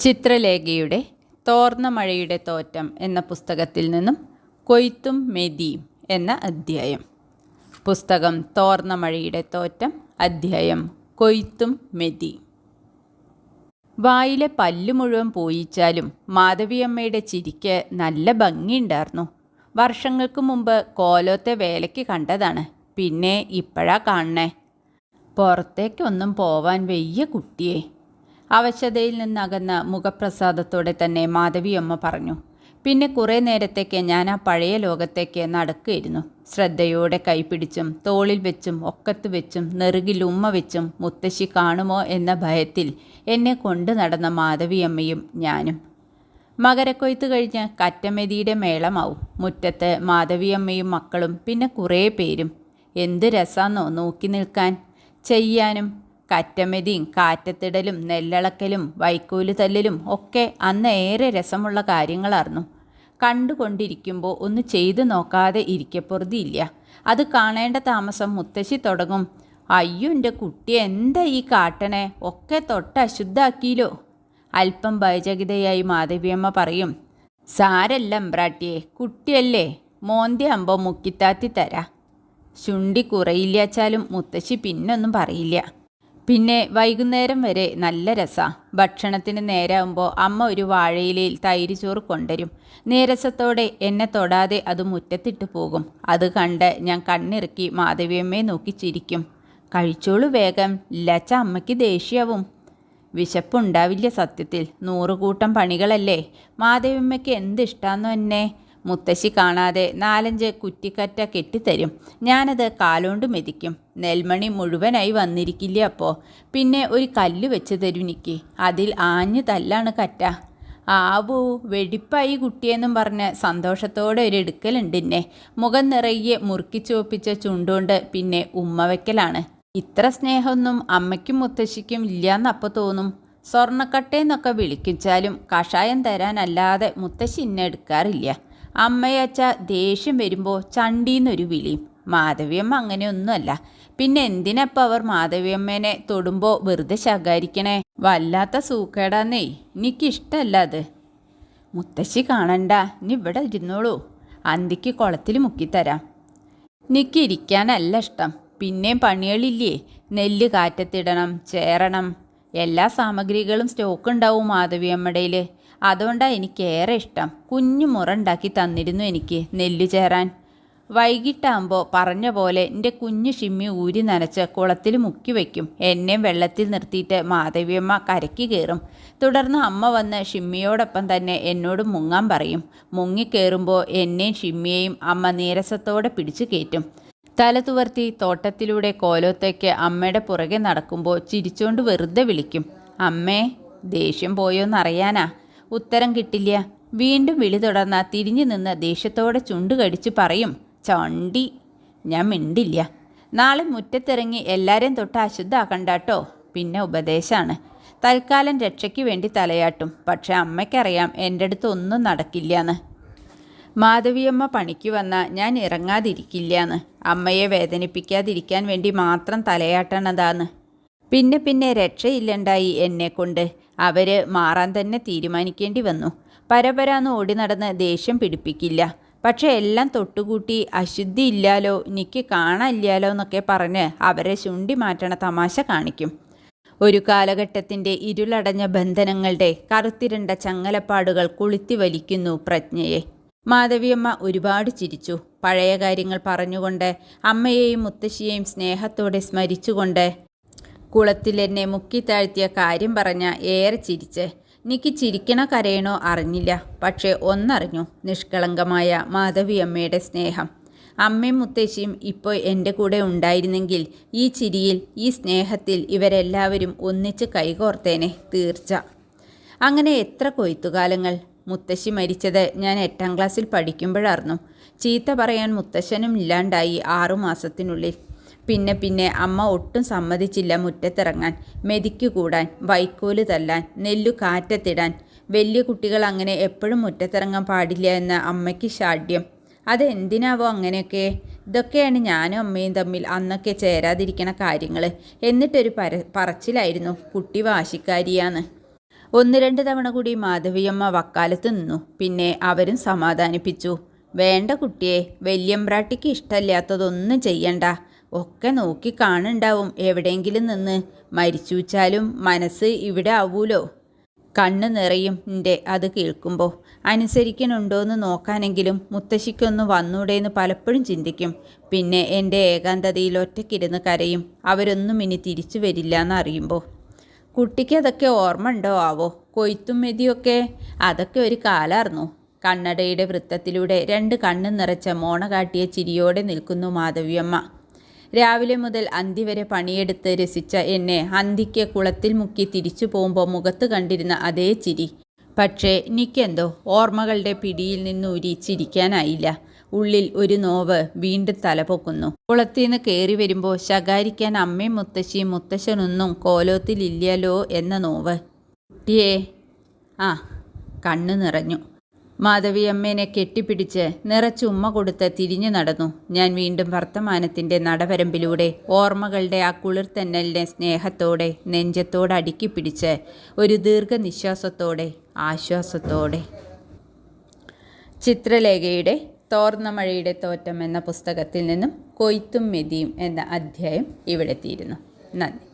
ചിത്രലേഖയുടെ തോർന്ന മഴയുടെ തോറ്റം എന്ന പുസ്തകത്തിൽ നിന്നും കൊയ്ത്തും മെതിയും എന്ന അധ്യായം. പുസ്തകം തോർന്ന മഴയുടെ തോറ്റം അധ്യായം കൊയ്ത്തും മെതി. വായിലെ പല്ലു മുഴുവൻ പോയിച്ചാലും മാധവിയമ്മയുടെ ചിരിക്ക് നല്ല ഭംഗിയുണ്ടായിരുന്നു. വർഷങ്ങൾക്ക് മുമ്പ് കോലോത്തെ വേലയ്ക്ക് കണ്ടതാണ്. പിന്നെ ഇപ്പോഴാ കാണണേ. പുറത്തേക്കൊന്നും പോവാൻ വെയ്യ കുട്ടിയെ. അവശതയിൽ നിന്നകന്ന് മുഖപ്രസാദത്തോടെ തന്നെ മാധവിയമ്മ പറഞ്ഞു പിന്നെ കുറേ നേരത്തേക്ക് ഞാൻ ആ പഴയ ലോകത്തേക്ക് നടക്കുകയായിരുന്നു. ശ്രദ്ധയോടെ കൈപിടിച്ചും തോളിൽ വെച്ചും ഒക്കത്ത് വെച്ചും നെറുകിൽ ഉമ്മ വെച്ചും മുത്തശ്ശി കാണുമോ എന്ന ഭയത്തിൽ എന്നെ കൊണ്ടു നടന്ന മാധവിയമ്മയും ഞാനും. മകരക്കൊയ്ത്ത് കഴിഞ്ഞ് കറ്റമെതിയുടെ മേളമാവും. മുറ്റത്ത് മാധവിയമ്മയും മക്കളും പിന്നെ കുറേ പേരും. എന്ത് രസാന്നോ നോക്കി നിൽക്കാൻ. ചെയ്യാനും കറ്റമെതിയും കാറ്റത്തിടലും നെല്ലളക്കലും വൈക്കോൽ തല്ലലും ഒക്കെ അന്ന് ഏറെ രസമുള്ള കാര്യങ്ങളായിരുന്നു കണ്ടുകൊണ്ടിരിക്കുമ്പോൾ ഒന്ന് ചെയ്തു നോക്കാതെ ഇരിക്കപ്പുറതിയില്ല അത് കാണേണ്ട താമസം മുത്തശ്ശി തുടങ്ങും. അയ്യോ എന്റെ കുട്ടി എന്താ ഈ കാട്ടണേ ഒക്കെ തൊട്ട് അശുദ്ധാക്കിയില്ലോ. അല്പം ഭയചകിതയായി മാധവിയമ്മ പറയും. സാരല്ല അമ്പ്രാട്ടിയെ കുട്ടിയല്ലേ. മോന്തി അമ്പോ മുക്കിത്താത്തി തരാ. ശുണ്ടി കുറയില്ലാച്ചാലും മുത്തശ്ശി പിന്നൊന്നും പറയില്ല. പിന്നെ വൈകുന്നേരം വരെ നല്ല രസാ. ഭക്ഷണത്തിന് നേരാകുമ്പോൾ അമ്മ ഒരു വാഴയിലയിൽ തൈര് ചോറ് കൊണ്ടുവരും. നീരസത്തോടെ എന്നെ തൊടാതെ അത് മുറ്റത്തിട്ട് പോകും. അത് കണ്ട് ഞാൻ കണ്ണിറുക്കി മാധവിയമ്മയെ നോക്കി ചിരിക്കും. കഴിച്ചോളൂ വേഗം. ലച്ച അമ്മയ്ക്ക് ദേഷ്യാവും. വിശപ്പുണ്ടാവില്ല സത്യത്തിൽ. നൂറുകൂട്ടം പണികളല്ലേ. മാധവിയമ്മയ്ക്ക് എന്തിഷ്ടാന്നോ എന്നെ. മുത്തശ്ശി കാണാതെ നാലഞ്ച് കുറ്റിക്കറ്റ കെട്ടിത്തരും. ഞാനത് കാലോണ്ട് മെതിക്കും. നെൽമണി മുഴുവനായി വന്നിരിക്കില്ല അപ്പോൾ പിന്നെ ഒരു കല്ല് വെച്ച് തരും എനിക്ക് അതിൽ ആഞ്ഞു തല്ലാണ് കറ്റ. ആവൂ വെടിപ്പായി കുട്ടിയെന്നും പറഞ്ഞ് സന്തോഷത്തോടെ ഒരു എടുക്കലുണ്ട് എന്നെ മുഖം നിറയെ മുറുക്കി ചോപ്പിച്ച ചുണ്ടുകൊണ്ട് പിന്നെ ഉമ്മ വയ്ക്കലാണ് ഇത്ര സ്നേഹമൊന്നും അമ്മയ്ക്കും മുത്തശ്ശിക്കും ഇല്ലയെന്നപ്പോൾ തോന്നും. സ്വർണക്കട്ടയെന്നൊക്കെ വിളിക്കിച്ചാലും കഷായം തരാനല്ലാതെ മുത്തശ്ശി ഇന്നെ എടുക്കാറില്ല. അമ്മയച്ച ദേഷ്യം വരുമ്പോൾ ചണ്ടീന്നൊരു വിളിയും മാധവിയമ്മ അങ്ങനെയൊന്നുമല്ല. പിന്നെ എന്തിനപ്പം അവർ മാധവിയമ്മേനെ തൊടുമ്പോൾ വെറുതെ ശകാരിക്കണേ? വല്ലാത്ത സൂക്കേടാന്നേ. എനിക്കിഷ്ടമല്ല അത്. മുത്തശ്ശി കാണണ്ട. ഇനി ഇവിടെ ഇരുന്നോളൂ. അന്തിക്ക് കുളത്തിൽ മുക്കിത്തരാം. നിക്ക് ഇരിക്കാനല്ല ഇഷ്ടം. പിന്നെയും പണികളില്ലേ? നെല്ല് കാറ്റത്തിടണം ചേരണം. എല്ലാ സാമഗ്രികളും സ്റ്റോക്ക് ഉണ്ടാവും മാധവിയമ്മടയിൽ അതുകൊണ്ടാണ് എനിക്കേറെ ഇഷ്ടം. കുഞ്ഞു മുറ ഉണ്ടാക്കി തന്നിരുന്നു എനിക്ക് നെല്ല് ചേരാൻ. വൈകിട്ടാകുമ്പോൾ പറഞ്ഞ പോലെ എന്റെ കുഞ്ഞു ഷിമ്മി ഊരി നനച്ച് കുളത്തിൽ മുക്കി വയ്ക്കും എന്നെയും വെള്ളത്തിൽ നിർത്തിയിട്ട് മാധവിയമ്മ കരയ്ക്ക് കയറും തുടർന്ന് അമ്മ വന്ന് ഷിമ്മിയോടൊപ്പം തന്നെ എന്നോട് മുങ്ങാൻ പറയും. മുങ്ങിക്കയറുമ്പോൾ എന്നെയും ഷിമ്മിയെയും അമ്മ നീരസത്തോടെ പിടിച്ചു കയറ്റും. തല തുവർത്തി തോട്ടത്തിലൂടെ കോലോത്തേക്ക് അമ്മയുടെ പുറകെ നടക്കുമ്പോൾ ചിരിച്ചുകൊണ്ട് വെറുതെ വിളിക്കും. അമ്മേ ദേഷ്യം പോയോന്നറിയാനാ? ഉത്തരം കിട്ടില്ല. വീണ്ടും വിളി തുടർന്ന തിരിഞ്ഞു നിന്ന് ദേഷ്യത്തോടെ ചുണ്ടു കടിച്ച് പറയും ചണ്ടി ഞാൻ മിണ്ടില്ല. നാളെ മുറ്റത്തിറങ്ങി എല്ലാവരെയും തൊട്ട് അശുദ്ധാക്കണ്ടാട്ടോ. പിന്നെ ഉപദേശമാണ് തൽക്കാലം രക്ഷയ്ക്ക് വേണ്ടി തലയാട്ടും. പക്ഷെ അമ്മയ്ക്കറിയാം എന്റെ അടുത്ത് ഒന്നും നടക്കില്ലാന്ന്. മാധവിയമ്മ പണിക്ക് വന്ന ഞാൻ ഇറങ്ങാതിരിക്കില്ലാന്ന്. അമ്മയെ വേദനിപ്പിക്കാതിരിക്കാൻ വേണ്ടി മാത്രം തലയാട്ടണതാന്ന്. പിന്നെ പിന്നെ രക്ഷയില്ലണ്ടായി എന്നെക്കൊണ്ട്. അവർ മാറാൻ തന്നെ തീരുമാനിക്കേണ്ടി വന്നു. പരപരാന്ന് ഓടി നടന്ന് ദേഷ്യം പിടിപ്പിക്കില്ല. പക്ഷേ എല്ലാം തൊട്ടുകൂട്ടി അശുദ്ധി ഇല്ലാലോ എനിക്ക് കാണാനില്ലാലോ എന്നൊക്കെ പറഞ്ഞ് അവരെ ചുണ്ടി മാറ്റണ തമാശ കാണിക്കും. ഒരു കാലഘട്ടത്തിന്റെ ഇരുളടഞ്ഞ ബന്ധനങ്ങളുടെ കറുത്തിരണ്ട ചങ്ങലപ്പാടുകൾ കുളുത്തി വലിക്കുന്നു പ്രജ്ഞയെ. മാധവിയമ്മ ഒരുപാട് ചിരിച്ചു. പഴയ കാര്യങ്ങൾ പറഞ്ഞുകൊണ്ട് അമ്മയെയും മുത്തശ്ശിയെയും സ്നേഹത്തോടെ സ്മരിച്ചുകൊണ്ട് കുളത്തിലെന്നെ മുക്കി താഴ്ത്തിയ കാര്യം പറഞ്ഞ ഏറെ ചിരിച്ച്. എനിക്ക് ചിരിക്കണ കരയണോ അറിഞ്ഞില്ല. പക്ഷേ ഒന്നറിഞ്ഞു. നിഷ്കളങ്കമായ മാധവിയമ്മയുടെ സ്നേഹം. അമ്മയും മുത്തശ്ശിയും ഇപ്പോൾ എന്റെ കൂടെ ഉണ്ടായിരുന്നെങ്കിൽ ഈ ചിരിയിൽ ഈ സ്നേഹത്തിൽ ഇവരെല്ലാവരും ഒന്നിച്ച് കൈകോർത്തേനെ തീർച്ച. അങ്ങനെ എത്ര കൊയ്ത്തുകാലങ്ങൾ. മുത്തശ്ശി മരിച്ചത് ഞാൻ എട്ടാം ക്ലാസ്സിൽ പഠിക്കുമ്പോഴായിരുന്നു. ചീത്ത പറയാൻ മുത്തശ്ശനും ഇല്ലാണ്ടായി ആറുമാസത്തിനുള്ളിൽ പിന്നെ പിന്നെ അമ്മ ഒട്ടും സമ്മതിച്ചില്ല മുറ്റത്തിറങ്ങാൻ. മെതിക്കു കൂടാൻ വൈക്കോൽ തല്ലാൻ നെല്ലു കാറ്റത്തിടാൻ. വലിയ കുട്ടികൾ അങ്ങനെ എപ്പോഴും മുറ്റത്തിറങ്ങാൻ പാടില്ല എന്ന അമ്മയ്ക്ക് ഷാഢ്യം അതെന്തിനാവോ അങ്ങനെയൊക്കെ. ഇതൊക്കെയാണ് ഞാനും അമ്മയും തമ്മിൽ അന്നൊക്കെ ചേരാതിരിക്കണ കാര്യങ്ങൾ എന്നിട്ടൊരു പര പറച്ചിലായിരുന്നു കുട്ടി വാശിക്കാരിയാന്ന്. ഒന്ന് രണ്ട് തവണ കൂടി മാധവിയമ്മ വക്കാലത്ത് നിന്നു. പിന്നെ അവരും സമാധാനിപ്പിച്ചു. വേണ്ട കുട്ടിയെ വല്യമ്പ്രാട്ടിക്ക് ഇഷ്ടമില്ലാത്തതൊന്നും ചെയ്യണ്ട. ഒക്കെ നോക്കി കാണുണ്ടാവും എവിടെയെങ്കിലും നിന്ന് മരിച്ചുവച്ചാലും മനസ്സ് ഇവിടെ ആവൂലോ? കണ്ണ് നിറയും എന്റെ അത് കേൾക്കുമ്പോൾ അനുസരിക്കണുണ്ടോയെന്ന് നോക്കാനെങ്കിലും മുത്തശ്ശിക്കൊന്ന് വന്നൂടേന്ന് പലപ്പോഴും ചിന്തിക്കും. പിന്നെ എന്റെ ഏകാന്തതയിൽ ഒറ്റയ്ക്കിരുന്ന് കരയും. അവരൊന്നും ഇനി തിരിച്ചു വരില്ല എന്നറിയുമ്പോൾ കുട്ടിക്ക് അതൊക്കെ ഓർമ്മ ഉണ്ടോ ആവോ? കൊയ്ത്തും മെതിയൊക്കെ. അതൊക്കെ ഒരു കാലാർന്നു? കണ്ണടയുടെ വൃത്തത്തിലൂടെ രണ്ട് കണ്ണ് നിറച്ച മോണ കാട്ടിയ ചിരിയോടെ നിൽക്കുന്നു മാധവിയമ്മ. രാവിലെ മുതൽ അന്തി വരെ പണിയെടുത്ത് രസിച്ച എന്നെ അന്തിക്ക് കുളത്തിൽ മുക്കി തിരിച്ചു പോകുമ്പോൾ മുഖത്ത് കണ്ടിരുന്ന അതേ ചിരി. പക്ഷേ എനിക്കെന്തോ ഓർമ്മകളുടെ പിടിയിൽ നിന്നൂരി ചിരിക്കാനായില്ല. ഉള്ളിൽ ഒരു നോവ് വീണ്ടും തലപൊക്കുന്നു. കുളത്തിൽ നിന്ന് കയറി വരുമ്പോൾ ശകാരിക്കാൻ അമ്മയും മുത്തശ്ശിയും മുത്തശ്ശനൊന്നും കോലോത്തിലില്ലല്ലോ എന്ന നോവ്. കുട്ടിയേ ആ കണ്ണു നിറഞ്ഞു. മാധവിയമ്മേനെ കെട്ടിപ്പിടിച്ച് നിറച്ച് ഉമ്മ കൊടുത്ത് തിരിഞ്ഞു നടന്നു. ഞാൻ വീണ്ടും വർത്തമാനത്തിന്റെ നടവരമ്പിലൂടെ ഓർമ്മകളുടെ ആ കുളിർത്തന്നലിനെ സ്നേഹത്തോടെ നെഞ്ചത്തോടെ അടുക്കി പിടിച്ച് ഒരു ദീർഘനിശ്വാസത്തോടെ ആശ്വാസത്തോടെ. ചിത്രലേഖയുടെ തോർന്ന മഴയുടെ തോറ്റം എന്ന പുസ്തകത്തിൽ നിന്നും കൊയ്ത്തും മെതിയും എന്ന അധ്യായം ഇവിടെ തീരുന്നു നന്ദി.